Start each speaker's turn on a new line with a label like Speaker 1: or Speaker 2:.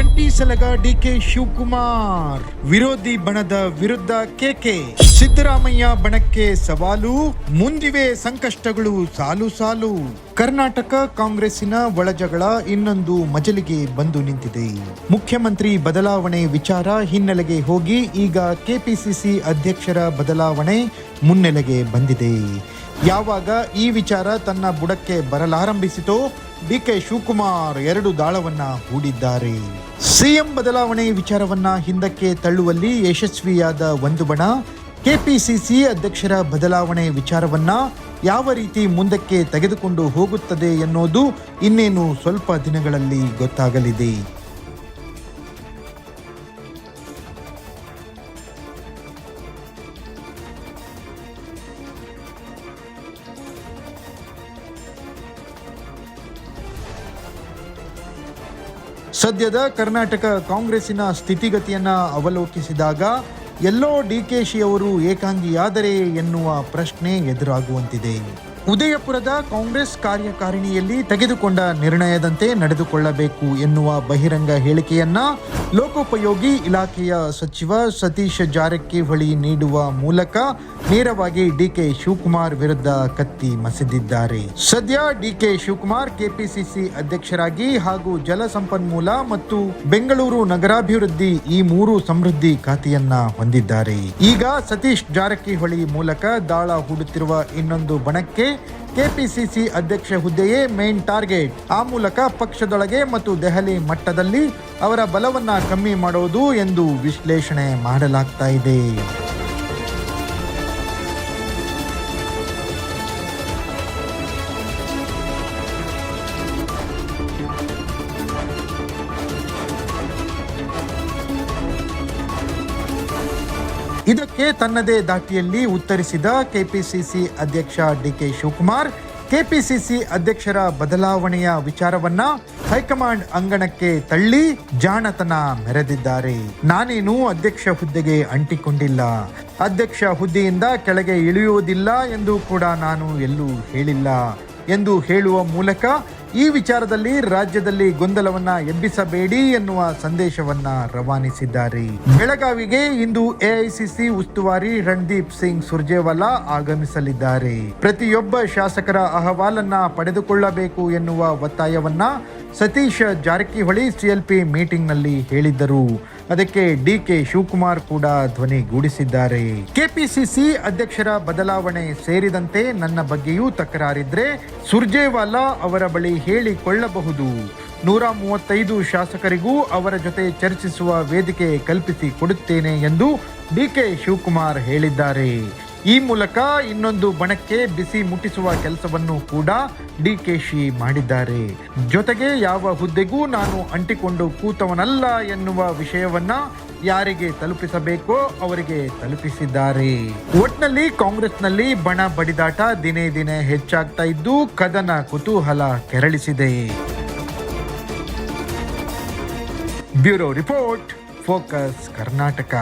Speaker 1: ಒಂಟಿ ಸಲಗ ಡಿಕೆ ಶಿವಕುಮಾರ್. ವಿರೋಧಿ ಬಣದ ವಿರುದ್ಧ ಕೆಕೆ ಸಿದ್ದರಾಮಯ್ಯ ಬಣಕ್ಕೆ ಸವಾಲು, ಮುಂದಿವೆ ಸಂಕಷ್ಟಗಳು ಸಾಲು ಸಾಲು. ಕರ್ನಾಟಕ ಕಾಂಗ್ರೆಸ್ಸಿನ ಒಳಜಗಳ ಇನ್ನೊಂದು ಮಜಲಿಗೆ ಬಂದು ನಿಂತಿದೆ. ಮುಖ್ಯಮಂತ್ರಿ ಬದಲಾವಣೆ ವಿಚಾರ ಹಿನ್ನೆಲೆಗೆ ಹೋಗಿ ಈಗ ಕೆಪಿಸಿಸಿ ಅಧ್ಯಕ್ಷರ ಬದಲಾವಣೆ ಮುನ್ನೆಲೆಗೆ ಬಂದಿದೆ. ಯಾವಾಗ ಈ ವಿಚಾರ ತನ್ನ ಬುಡಕ್ಕೆ ಬರಲಾರಂಭಿಸಿತೋ ಡಿಕೆ ಶಿವಕುಮಾರ್ ಎರಡು ದಾಳವನ್ನ ಹೂಡಿದ್ದಾರೆ. ಸಿಎಂ ಬದಲಾವಣೆ ವಿಚಾರವನ್ನ ಹಿಂದಕ್ಕೆ ತಳ್ಳುವಲ್ಲಿ ಯಶಸ್ವಿಯಾದ ಒಂದು ಬಣ. ಕೆಪಿಸಿಸಿ ಅಧ್ಯಕ್ಷರ ಬದಲಾವಣೆ ವಿಚಾರವನ್ನ ಯಾವ ರೀತಿ ಮುಂದಕ್ಕೆ ತೆಗೆದುಕೊಂಡು ಹೋಗುತ್ತದೆ ಎನ್ನುವುದು ಇನ್ನೇನು ಸ್ವಲ್ಪ ದಿನಗಳಲ್ಲಿ ಗೊತ್ತಾಗಲಿದೆ. ಸದ್ಯದ ಕರ್ನಾಟಕ ಕಾಂಗ್ರೆಸ್ಸಿನ ಸ್ಥಿತಿಗತಿಯನ್ನು ಅವಲೋಕಿಸಿದಾಗ ಎಲ್ಲೋ ಡಿಕೆಶಿ ಅವರು ಏಕಾಂಗಿಯಾದರೆ ಎನ್ನುವ ಪ್ರಶ್ನೆ ಎದುರಾಗುವಂತಿದೆ. ಉದಯಪುರದ ಕಾಂಗ್ರೆಸ್ ಕಾರ್ಯಕಾರಿಣಿಯಲ್ಲಿ ತೆಗೆದುಕೊಂಡ ನಿರ್ಣಯದಂತೆ ನಡೆದುಕೊಳ್ಳಬೇಕು ಎನ್ನುವ ಬಹಿರಂಗ ಹೇಳಿಕೆಯನ್ನ ಲೋಕೋಪಯೋಗಿ ಇಲಾಖೆಯ ಸಚಿವ ಸತೀಶ್ ಜಾರಕಿಹೊಳಿ ನೀಡುವ ಮೂಲಕ ನೇರವಾಗಿ ಡಿಕೆ ಶಿವಕುಮಾರ್ ವಿರುದ್ಧ ಕತ್ತಿ ಮಸಿದಿದ್ದಾರೆ. ಸದ್ಯ ಡಿಕೆ ಶಿವಕುಮಾರ್ ಕೆಪಿಸಿಸಿ ಅಧ್ಯಕ್ಷರಾಗಿ ಹಾಗೂ ಜಲಸಂಪನ್ಮೂಲ ಮತ್ತು ಬೆಂಗಳೂರು ನಗರಾಭಿವೃದ್ಧಿ ಈ ಮೂರು ಸಮೃದ್ಧಿ ಖಾತೆಯನ್ನ ಹೊಂದಿದ್ದಾರೆ. ಈಗ ಸತೀಶ್ ಜಾರಕಿಹೊಳಿ ಮೂಲಕ ದಾಳ ಹೂಡುತ್ತಿರುವ ಇನ್ನೊಂದು ಬಣಕ್ಕೆ ಕೆಪಿಸಿಸಿ ಅಧ್ಯಕ್ಷ ಹುದ್ದೆಯೇ ಮೇನ್ ಟಾರ್ಗೆಟ್ ಆ ಮೂಲಕ ಪಕ್ಷದೊಳಗೆ ಮತ್ತು ದೆಹಲಿ ಮಟ್ಟದಲ್ಲಿ ಅವರ ಬಲವನ್ನ ಕಮ್ಮಿ ಮಾಡೋದು ಎಂದು ವಿಶ್ಲೇಷಣೆ ಮಾಡಲಾಗ್ತಾ ಇದೆ. ಇದಕ್ಕೆ ತನ್ನದೇ ದಾಟಿಯಲ್ಲಿ ಉತ್ತರಿಸಿದ ಕೆಪಿಸಿಸಿ ಅಧ್ಯಕ್ಷ ಡಿಕೆ ಶಿವಕುಮಾರ್, ಕೆಪಿಸಿಸಿ ಅಧ್ಯಕ್ಷರ ಬದಲಾವಣೆಯ ವಿಚಾರವನ್ನ ಹೈಕಮಾಂಡ್ ಅಂಗಣಕ್ಕೆ ತಳ್ಳಿ ಜಾಣತನ ಮೆರೆದಿದ್ದಾರೆ. ನಾನೇನು ಅಧ್ಯಕ್ಷ ಹುದ್ದೆಗೆ ಅಂಟಿಕೊಂಡಿಲ್ಲ. ಅಧ್ಯಕ್ಷ ಹುದ್ದೆಯಿಂದ ಕೆಳಗೆ ಇಳಿಯುವುದಿಲ್ಲ ಎಂದು ಕೂಡ ನಾನು ಎಲ್ಲೂ ಹೇಳಿಲ್ಲ ಎಂದು ಹೇಳುವ ಮೂಲಕ ಈ ವಿಚಾರದಲ್ಲಿ ರಾಜ್ಯದಲ್ಲಿ ಗೊಂದಲವನ್ನ ಎಬ್ಬಿಸಬೇಡಿ ಎನ್ನುವ ಸಂದೇಶವನ್ನ ರವಾನಿಸಿದ್ದಾರೆ. ಬೆಳಗಾವಿಗೆ ಇಂದು ಎಐಸಿಸಿ ಉಸ್ತುವಾರಿ ರಣದೀಪ್ ಸಿಂಗ್ ಸುರ್ಜೇವಾಲಾ ಆಗಮಿಸಲಿದ್ದಾರೆ. ಪ್ರತಿಯೊಬ್ಬ ಶಾಸಕರ ಅಹವಾಲನ್ನ ಪಡೆದುಕೊಳ್ಳಬೇಕು ಎನ್ನುವ ಒತ್ತಾಯವನ್ನ ಸತೀಶ್ ಜಾರಕಿಹೊಳಿ ಸಿಎಲ್ಪಿ ಮೀಟಿಂಗ್ನಲ್ಲಿ ಹೇಳಿದ್ದರು. ಅದಕ್ಕೆ ಡಿಕೆ ಶಿವಕುಮಾರ್ ಕೂಡ ಧ್ವನಿಗೂಡಿಸಿದ್ದಾರೆ ಕೆಪಿಸಿಸಿ ಅಧ್ಯಕ್ಷರ ಬದಲಾವಣೆ ಸೇರಿದಂತೆ ನನ್ನ ಬಗ್ಗೆಯೂ ತಕರಾರಿದ್ರೆ ಸುರ್ಜೇವಾಲಾ ಅವರ ಬಳಿ ಹೇಳಿಕೊಳ್ಳಬಹುದು. ನೂರ ಮೂವತ್ತೈದು ಶಾಸಕರಿಗೂ ಅವರ ಜೊತೆ ಚರ್ಚಿಸುವ ವೇದಿಕೆ ಕಲ್ಪಿಸಿ ಕೊಡುತ್ತೇನೆ ಎಂದು ಡಿಕೆ ಶಿವಕುಮಾರ್ ಹೇಳಿದ್ದಾರೆ. ಈ ಮೂಲಕ ಇನ್ನೊಂದು ಬಣಕ್ಕೆ ಬಿಸಿ ಮುಟ್ಟಿಸುವ ಕೆಲಸವನ್ನು ಕೂಡ ಡಿಕೆಶಿ ಮಾಡಿದ್ದಾರೆ. ಜೊತೆಗೆ ಯಾವ ಹುದ್ದೆಗೂ ನಾನು ಅಂಟಿಕೊಂಡು ಕೂತವನಲ್ಲ ಎನ್ನುವ ವಿಷಯವನ್ನ ಯಾರಿಗೆ ತಲುಪಿಸಬೇಕೋ? ಅವರಿಗೆ ತಲುಪಿಸಿದ್ದಾರೆ. ಒಟ್ನಲ್ಲಿ ಕಾಂಗ್ರೆಸ್ನಲ್ಲಿ ಬಣ ಬಡಿದಾಟ ದಿನೇ ದಿನೇ ಹೆಚ್ಚಾಗ್ತಾ ಇದ್ದು ಕದನ ಕುತೂಹಲ ಕೆರಳಿಸಿದೆ. Bureau report, focus Karnataka.